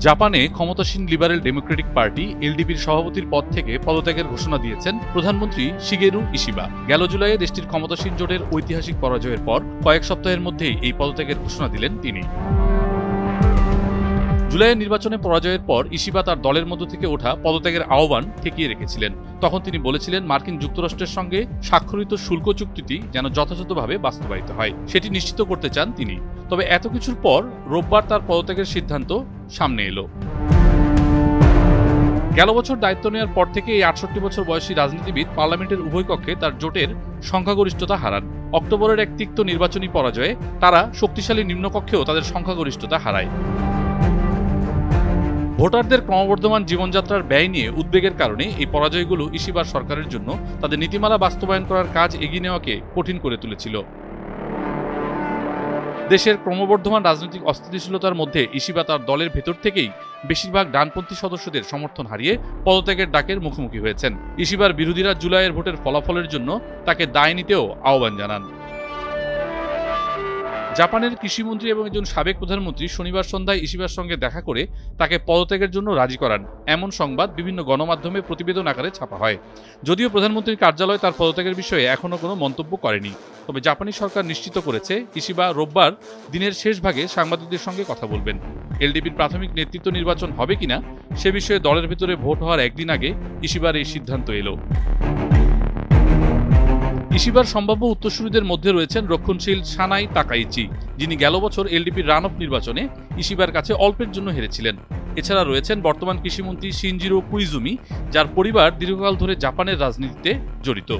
জাপানে ক্ষমতাসীন liberal Democratic party এলডিপির সভাপতির পদ থেকে পদত্যাগের ঘোষণা দিয়েছেন প্রধানমন্ত্রী শিগেরু ইশিবা। গেল জুলাইয়ে দেশটির ক্ষমতাসীন জোটের ঐতিহাসিক পরাজয়ের পর কয়েক সপ্তাহের মধ্যেই এই পদত্যাগের ঘোষণা দিলেন তিনি। জুলাইয়ের নির্বাচনে পরাজয়ের পর ইশিবা তার দলের মধ্য থেকে ওঠা পদত্যাগের আহ্বান ঠেকিয়ে রেখেছিলেন। তখন তিনি বলেছিলেন মার্কিন যুক্তরাষ্ট্রের সঙ্গে স্বাক্ষরিত শুল্ক চুক্তিটি যেন যথাযথভাবে বাস্তবায়িত হয়। সেটি নিশ্চিত করতে চান তিনি। তবে এত কিছুর পর রোববার তার পদত্যাগের সিদ্ধান্ত সামনে এলো। গেল বছর দায়িত্ব নেওয়ার পর থেকে এই আটষট্টি বছর বয়সী রাজনীতিবিদ পার্লামেন্টের উভয় কক্ষে তার জোটের সংখ্যাগরিষ্ঠতা হারান। অক্টোবরের এক তিক্ত নির্বাচনী পরাজয়ে তারা শক্তিশালী নিম্নকক্ষেও তাদের সংখ্যাগরিষ্ঠতা হারায়। ভোটারদের ক্রমবর্ধমান জীবনযাত্রার ব্যয় নিয়ে উদ্বেগের কারণে এই পরাজয়গুলো ইসিবার সরকারের জন্য তাদের নীতিমালা বাস্তবায়ন করার কাজ এগিয়ে নেওয়াকে কঠিন করে তুলেছিল। দেশের ক্রমবর্ধমান রাজনৈতিক অস্থিতিশীলতার মধ্যে ইসিবা তার দলের ভেতর থেকেই বেশিরভাগ ডানপন্থী সদস্যদের সমর্থন হারিয়ে পদত্যাগের ডাকের মুখোমুখি হয়েছেন। ইসিবার বিরোধীরা জুলাইয়ের ভোটের ফলাফলের জন্য তাকে দায় নিতেও আহ্বান জানান। জাপানের কৃষিমন্ত্রী এবং একজন সাবেক প্রধানমন্ত্রী শনিবার সন্ধ্যায় ইসিবার সঙ্গে দেখা করে তাকে পদত্যাগের জন্য রাজি করান। এমন সংবাদ বিভিন্ন গণমাধ্যমে প্রতিবেদন আকারে ছাপা হয়। যদিও প্রধানমন্ত্রীর কার্যালয় তার পদত্যাগের বিষয়ে এখনও কোনো মন্তব্য করেনি। তবে জাপানি সরকার নিশ্চিত করেছে ইসিবা রোববার দিনের শেষ ভাগে সাংবাদিকদের সঙ্গে কথা বলবেন। এলডিপির প্রাথমিক নেতৃত্ব নির্বাচন হবে কিনা, সে বিষয়ে দলের ভিতরে ভোট হওয়ার একদিন আগে ইসিবার এই সিদ্ধান্ত এলো। ইসিবার সম্ভাব্য উত্তরসূরিদের মধ্যে রয়েছেন রক্ষণশীল সানাই তাকাইচি, যিনি গেল বছর এলডিপির রান অফ নির্বাচনে ইসিবার কাছে অল্পের জন্য হেরেছিলেন। এছাড়া রয়েছেন বর্তমান কৃষিমন্ত্রী সিনজিরো কুইজুমি, যার পরিবার দীর্ঘকাল ধরে জাপানের রাজনীতিতে জড়িত।